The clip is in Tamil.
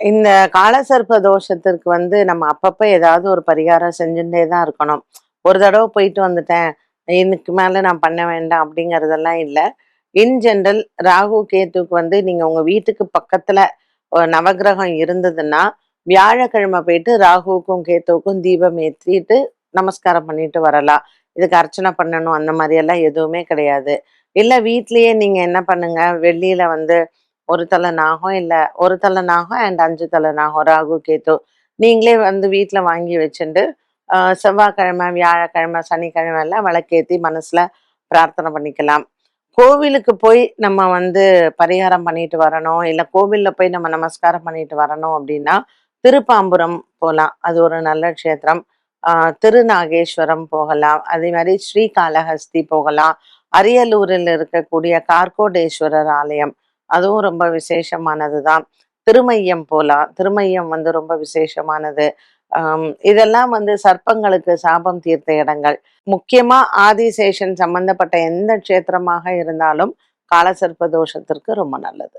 இந்த காலசர்ப்ப தோஷத்திற்கு வந்து நம்ம அப்பப்ப ஏதாவது ஒரு பரிகாரம் செஞ்சுட்டே தான் இருக்கணும். ஒரு தடவை போயிட்டு வந்துட்டேன். இதுக்கு மேலே நான் பண்ண வேண்டாம் அப்படிங்கிறதெல்லாம் இல்லை. இன் ஜென்ரல் ராகு கேத்துக்கு வந்து நீங்கள் உங்கள் வீட்டுக்கு பக்கத்தில் ஒரு நவக்கிரகம் இருந்ததுன்னா வியாழக்கிழமை போயிட்டு ராகுவுக்கும் கேத்துவுக்கும் தீபம் ஏற்றிட்டு நமஸ்காரம் பண்ணிட்டு வரலாம். இதுக்கு அர்ச்சனை பண்ணணும் அந்த மாதிரியெல்லாம் எதுவுமே கிடையாது. இல்லை வீட்லேயே நீங்கள் என்ன பண்ணுங்க? வெள்ளியில வந்து ஒரு தலை நாகம் இல்லை ஒரு தலை நாகம் அண்ட் அஞ்சு தலை நாகம் ராகு கேத்து நீங்களே வந்து வீட்டில் வாங்கி வச்சுட்டு செவ்வாய்க்கிழமை வியாழக்கிழமை சனிக்கிழமை எல்லாம் விளக்கேத்தி மனசில் பிரார்த்தனை பண்ணிக்கலாம். கோவிலுக்கு போய் நம்ம வந்து பரிகாரம் பண்ணிட்டு வரணும் இல்லை கோவிலில் போய் நம்ம நமஸ்காரம் பண்ணிட்டு வரணும் அப்படின்னா திருப்பாம்புரம் போகலாம் அது ஒரு நல்ல க்ஷேத்திரம். திருநாகேஸ்வரம் போகலாம். அதே மாதிரி ஸ்ரீகாளஹஸ்தி போகலாம். அரியலூரில் இருக்கக்கூடிய கார்கோடேஸ்வரர் ஆலயம். அதுவும் ரொம்ப விசேஷமானது தான் திருமையம் போலாம் திருமையம் வந்து ரொம்ப விசேஷமானது. இதெல்லாம் வந்து சர்ப்பங்களுக்கு சாபம் தீர்த்த இடங்கள். முக்கியமா ஆதிசேஷன் சம்பந்தப்பட்ட எந்த க்ஷேத்திரமாக இருந்தாலும் காலசர்ப்ப தோஷத்திற்கு ரொம்ப நல்லது.